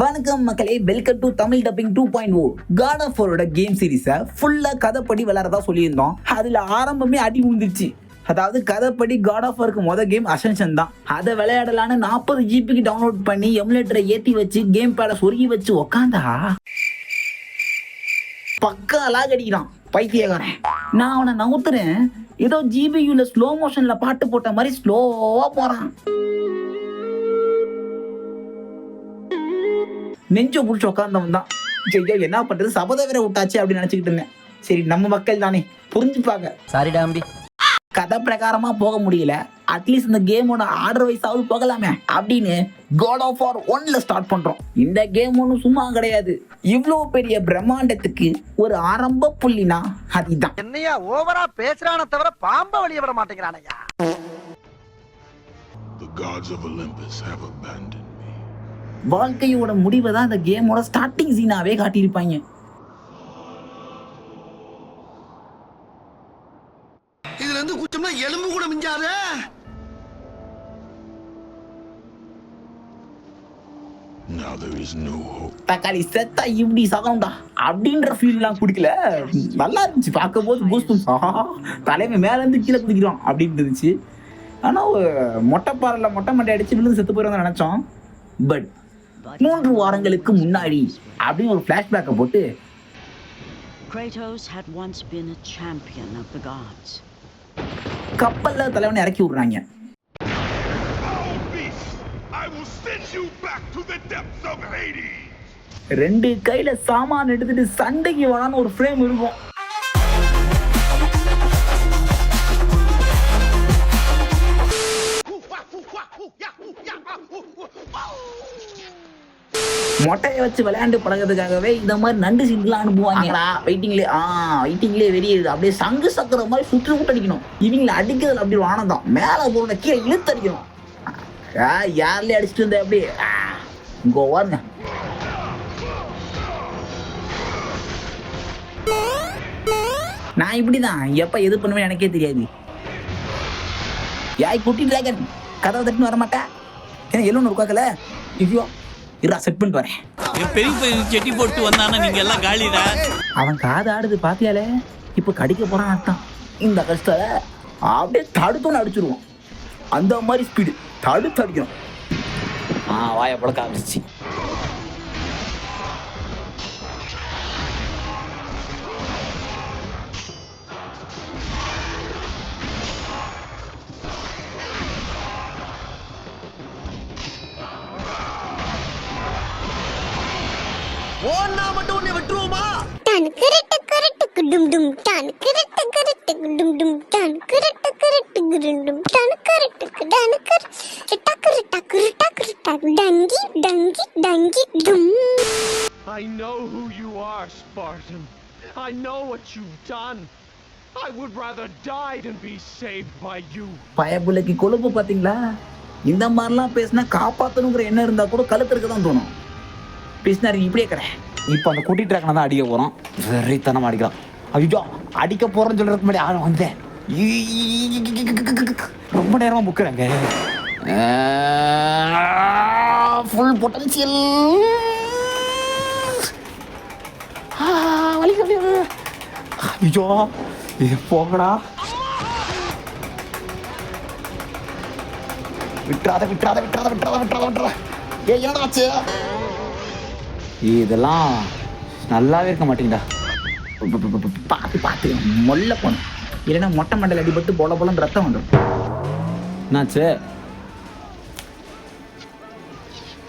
வணக்கம் மக்களே welcome to Tamil dubbing two point O God of வாரோட game சீரிஸை ஃபுல்லாக கதைப்படி விளையாடுறதா சொல்லியிருந்தோம். அதில் ஆரம்பமே அடி விழுந்துருச்சு அதாவது கதைப்படி காட் ஆஃப் ஒர்க்கு மொதல் கேம் அசென்ஷன் தான். அதை விளையாடலான்னு நாற்பது ஜிபிக்கு டவுன்லோட் பண்ணி எமுலேட்டரை ஏற்றி வச்சு கேம் பேடை சொருகி வச்சு உக்காந்தா? பக்கா லாக் அடிக்கிறான் பைத்தியக்காரன். நான் அவனை நவுத்துறேன். ஏதோ ஜிபியூல ஸ்லோ மோஷன்ல பாட்டு போட்ட மாதிரி ஸ்லோவா போறான். நெஞ்ச புடிச்சு உட்காந்தவன் தான். ஐயோ என்ன பண்றது? சபத வேற விட்டாச்சு அப்படின்னு நினைச்சுக்கிட்டு இருந்தேன். சரி நம்ம மக்கள் தானே. புரிஞ்சுப்பாங்க. சாரிடா அம்பி கதை பிரகாரமா போக முடியல. அட்லீஸ்ட் இந்த கேமோட ஆர்டர் வைஸாவது போகலாமே. அப்படின்னு காட் ஆஃப் ஆர் ஒன்ல ஸ்டார்ட் பண்றோம். இந்த கேம் ஒன்றும் சும்மா கிடையாது. இவ்வளோ பெரிய பிரம்மாண்டத்துக்கு ஒரு ஆரம்ப புள்ளினா அதுதான். என்னையா ஓவரா பேசுறான தவிர பாம்ப வெளிய விட மாட்டேங்கிறானையா? The gods of Olympus have abandoned. வாழ்க்கையோட முடிவை தான் இந்த கேமோட ஸ்டார்டிங் சீனாவே காட்டியிருப்பாங்க. இதுல இருந்து குச்சம்னா எலும்பு கூட மிஞ்சாதே. Now there is no hope. தக்காளி செத்தா இப்படி சகம்டா அப்படின்ற ஃபீல்லாம் குடிக்கல நல்லா இருந்துச்சு பார்க்கும் போது பூஸ்டும் தலைமை மேல இருந்து கீழே குதிக்கிறோம் அப்படின்னு இருந்துச்சு. ஆனா ஒரு மொட்டை பாறையில் மொட்டை மண்டை அடிச்சு விழுந்து செத்து போயிருந்தோம் நினைச்சோம். பட் மூன்று வாரங்களுக்கு முன்னாடி அப்படின்னு ஒரு ஃபிளாஷ்பேக்கை போட்டு Kratos had once been a champion of the gods. கப்பல்ல தலைவனை இறக்கி விடுறாங்க! ரெண்டு கையில சாமான் எடுத்துட்டு சண்டைக்கு வரான்னு ஒரு ஃப்ரேம் இருக்கும் மொட்டையை வச்சு விளையாண்டு பழகிறதுக்காகவே இந்த மாதிரி நண்டு சீன்லாம் அனுப்புவாங்கடா. வெயிட்டிங்லேயே ஆ வெயிட்டிங்லேயே வெறியுது அப்படியே சங்கு சக்கர மாதிரி சுற்றி விட்டு அடிக்கணும். இவங்களை அடிக்கிறதுல அப்படி ஒரு ஆனந்தம் மேலே போன கீழே இழுத்து அடிக்கணும். ஆ யார்லயே அடிச்சுட்டு இருந்தேன் அப்படியே இங்கே வாருங்க நான் இப்படிதான். எப்ப எது பண்ணுவேன் எனக்கே தெரியாது. யாய் குட்டி டிராகன் கதவை தட்டுன்னு வர ஏன்னா எல்லோன்னு இருக்காக்கல ஐயோ இருடா செட் பண்ணிட்டு வரேன். என் பெரிய பையன் செட்டி போட்டு வந்தானா? நீங்க எல்லாம் காலிடா? அவன் காது ஆடுது பாத்தியாலே? இப்போ கடிக்க போறான் அர்த்தம். இந்த கஷ்டத்தை அப்படியே தடுத்தோன்னு அடிச்சிருவோம் அந்த மாதிரி ஸ்பீடு தடுத்து அடிக்கணும். ஆ வாயை பழக்க ஆரம்பிச்சிச்சு. டான் கிரட்டு கிரட்டு டும் டும் டான். கிரட்டு கிரட்டு குருண்டும் டான். கிரட்டு டான் கிரட்டு டக்கரு டக்கரு டக்கரு டக் டங்கி டங்கி டங்கி டும். I know who you are, Spartan. I know what you've done. I would rather die than be saved by you. பயப்புலைக்கு கொழுப்பு பாத்தீங்களா இந்த மாதிரிலாம் பேசினா காப்பாத்தணுங்கிற எண்ணம் இருந்தா கூட கழுத்து இருக்க தான் தோணும். பேசினாரு இப்படியே கடை இப்போ அந்த குட்டி ட்ராக்கனை தான் அடிக்க போறோம் வெறித்தனம் அடிக்கலாம் ஐயோ அடிக்க போறேன்னு சொல்றதுக்கு முன்னாடி ஆளும் வந்தேன். ரொம்ப நேரமா முக்கிறாங்க ஃபுல் பொட்டன்சியல் ஐயோ இது போகடா விட்டுறாத விட்டுறாத விட்டுறாத விட்டுறாத விட்டுறாத விட்டுறாத. ஏ என்னடாச்சு இதெல்லாம் நல்லாவே இருக்க மாட்டேங்கடா பார்த்து பார்த்து மொல்ல போனோம் இல்லைன்னா மொட்டை மண்டல அடிபட்டு பொல பொலன்னு ரத்தம் வந்துடும் என்னாச்சு?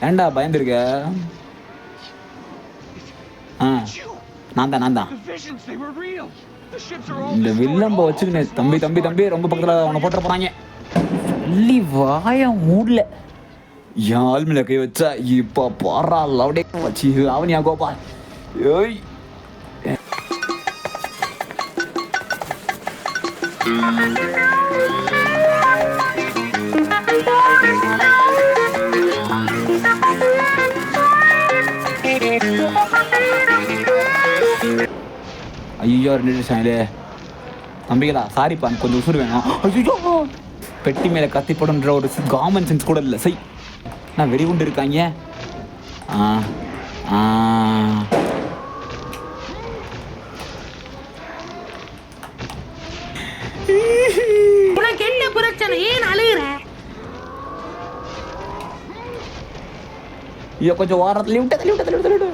ஏன்டா பயந்துருக்க? ஆ நான் தான் நான் தான் இந்த. வில்லம்ப வச்சுக்கினே தம்பி தம்பி தம்பி ரொம்ப பக்கத்துல அவனை போட்டுற போறாங்க. சொல்லி வாய மூடல. என் ஆள்மையில கை வச்சா இப்ப பாடுறா லவுடே வச்சு அவனியா கோபால் ஏய் ஐயோ ரெண்டு நிமிஷம் தம்பிகளா சாரிப்பா எனக்கு கொஞ்சம் உசுறு வேணும். ஐயோ பெட்டி மேலே கத்தி போடுன்ற ஒரு காமன் சென்ஸ் கூட இல்லை. சை. நான் வெடிகுண்டு இருக்காங்க? ஆ ஆ. பிரச்சனை ஏன் அழுகிற? ஐயோ கொஞ்சம் ஓரத்துல விட்டு தள்ளி விட்டு தள்ளி விட்டு தள்ளி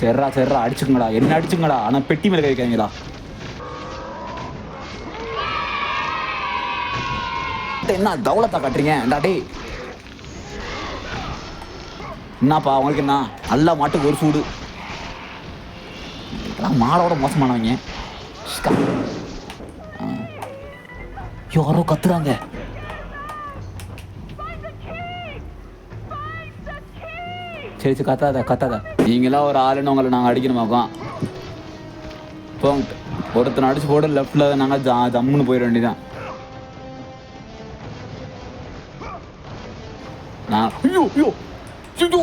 சரிடா சரிடா அடிச்சுங்கடா என்ன அடிச்சுங்கடா ஆனா பெட்டி மேல கை என்ன தவளத்தா காட்டுறீங்க? இந்தா என்னப்பா உங்களுக்கு என்ன? நல்லா மாட்டுக்கு ஒரு சூடு. இதெல்லாம் மாடோட மோசமானவங்க. யாரோ கத்துறாங்க. சரி சரி கத்தாத கத்தாத. நீங்களாம் ஒரு ஆளுன்னு உங்களை நாங்கள் அடிக்கணுமாக்கோம் போங்க. ஒருத்தனை அடிச்சு போட்டு லெஃப்டில் நாங்கள் ஜா ஜம்முன்னு போயிட வேண்டியதான் நான் ஐயோ ஐயோ. ஐயோ.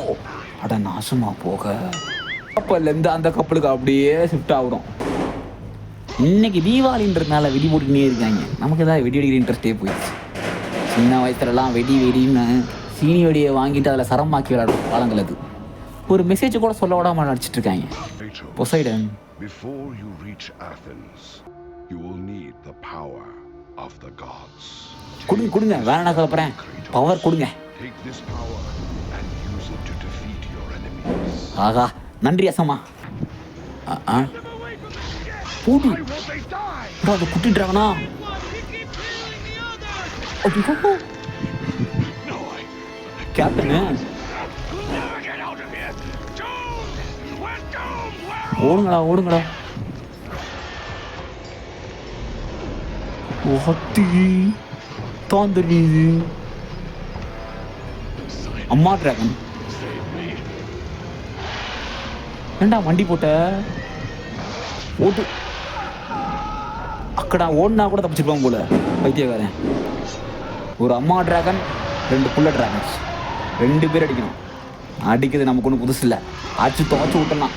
அட நாசமா போக. கப்பல்லேருந்து அந்த கப்பலுக்கு அப்படியே ஷிஃப்ட் ஆகுறோம். இன்னைக்கு தீபாவளின்றதுனால வெடி போட்டுக்கினே இருக்காங்க. நமக்கு ஏதாவது வெடி வெடிக்கிற இன்ட்ரெஸ்டே போயிடுச்சு. சின்ன வயசுலலாம் வெடி வெடின்னு சீனி வெடியை வாங்கிட்டு அதில் சரமாக்கி விளையாடும் காலங்கள் அது. ஒரு மெசேஜ் கூட சொல்ல விடாம நடிச்சிட்டு இருக்காங்க. Poseidon before you reach Athens, you will need the power of the gods. கொடுங்க கொடுங்க. வேணா கலப்புறேன் பவர் கொடுங்க. ஆகா. நன்றி அசம்மா. ஆ, ஆ. பூடி. Will கேப்டனு. ஓடுங்கடா ஓடுங்கடா. தாந்தரியுது அம்மா டிராகன் ஏண்டா வண்டி போட்ட? ஓட்டு. அக்கடா ஓடினா கூட தப்பிச்சிருப்பாங்க போல பைத்தியக்காரன். ஒரு அம்மா டிராகன் ரெண்டு புள்ள டிராகன்ஸ் ரெண்டு பேர் அடிக்கணும். அடிக்கிறது நமக்கு ஒன்றும் புதுசு இல்லை. அடிச்சு துவச்சு விட்டலாம்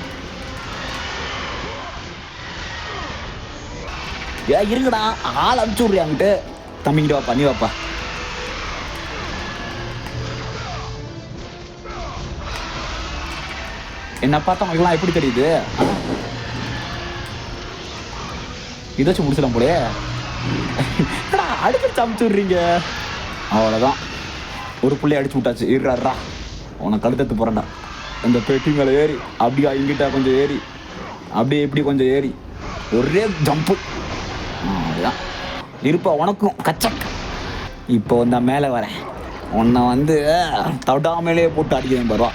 ஏ இருங்கடா. ஆள் அனுப்பிச்சு விட்றியாங்கிட்டு அங்கிட்டு வாப்பா நீ வாப்பா. என்ன பார்த்தா உங்களுக்குலாம் எப்படி தெரியுது? இதை வச்சு முடிச்சிடலாம் போலே அடிச்சு அமுச்சு விட்றீங்க? அவ்வளோதான் ஒரு புள்ளைய அடிச்சு விட்டாச்சு. இருறாரா உனக்கு கழுத்தத்து போகிறேன்டா இந்த பெட்டி மேலே ஏறி அப்படியே இங்கிட்ட கொஞ்சம் ஏறி அப்படியே இப்படி கொஞ்சம் ஏறி ஒரே ஜம்ப்பு அதுதான் இருப்பா உனக்கும். கச்சக். இப்போ வந்தால் மேலே வரேன். உன்னை வந்து தவிடாமலே போட்டு அடிக்கிறேன் பருவா.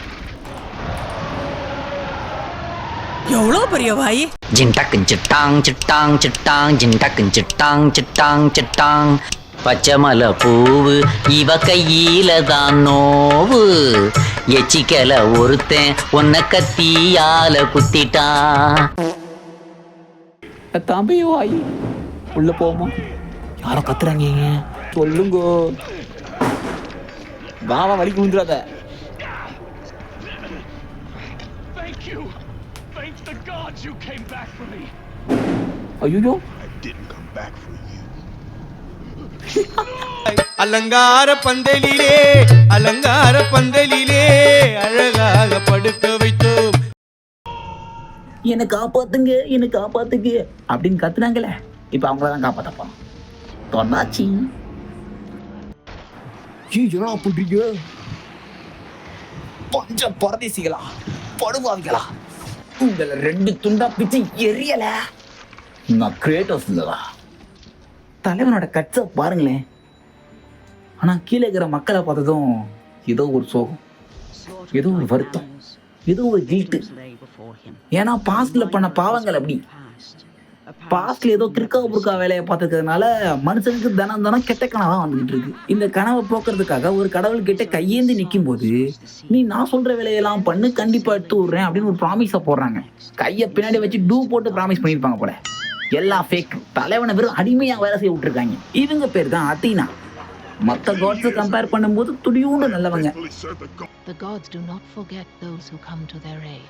எவ்வளோ பெரிய வாய்? ஜின்டக்கு சிட்டாங் சிட்டாங் சிட்டாங் ஜின்டக்கு சிட்டாங் சிட்டாங். சிட்டாங் பச்சைமலை பூவு இவ கையில தான் நோவு. எச்சிக்கல ஒருத்தன் உன்னை கத்தியால குத்திட்டான் தம்பி வாய். உள்ள போமா யாரோ கத்துறாங்க? சொல்லுங்க. வாவா வலிக்கு விழுந்துடாத. Thank you. You came back for me. ஐயோ I didn't come back for you. அலங்கார பந்தலிலே அலங்கார பந்தலிலே அழகாக படுக்க வைத்தோம். என்னை காப்பாத்துங்க என்னை காப்பாத்துங்க அப்படின்னு கத்துனாங்களே. இப்போ அவங்கள தான் காப்பாத்த போறோம் தொன்னாச்சி ஏய், என்னடா பண்றீங்க? பஞ்ச பரதேசிகளா படுவாவிகளா உங்களை ரெண்டு துண்டா பிச்சு எரியல. நான் கிரியேட்டர்ஸ் இல்லடா தலைவனோட கட்சை பாருங்களேன். ஆனா கீழே இருக்கிற மக்களை பார்த்ததும் ஏதோ ஒரு சோகம். ஏதோ ஒரு வருத்தம். ஏதோ ஒரு கில்ட்டு. ஏன்னா பாஸ்ட்ல பண்ண பாவங்கள் அப்படி. பாஸ்ட்ல ஏதோ கிறுக்கா புறுக்கா வேலையை பார்த்துக்கிறதுனால மனுஷனுக்கு தினம் தினம் கெட்ட கனவா வந்துகிட்டு இருக்கு. இந்த கனவை போக்குறதுக்காக ஒரு கடவுள் கிட்ட கையேந்து நிற்கும் போது நீ நான் சொல்ற வேலையெல்லாம் பண்ணு கண்டிப்பா எடுத்து விடுறேன் அப்படின்னு ஒரு ப்ராமிஸை போடுறாங்க. கையை பின்னாடி வச்சு டூ போட்டு ப்ராமிஸ் பண்ணியிருப்பாங்க போல. எல்லாம் ஃபேக் தலைவனை வெறும் அடிமையாக வேலை செய்ய விட்டுருக்காங்க. இவங்க பேர் தான் அத்தீனா. மற்ற காட்ஸை கம்பேர் பண்ணும்போது துடியூண்டு நல்லவங்க. The gods do not forget those who come to their aid.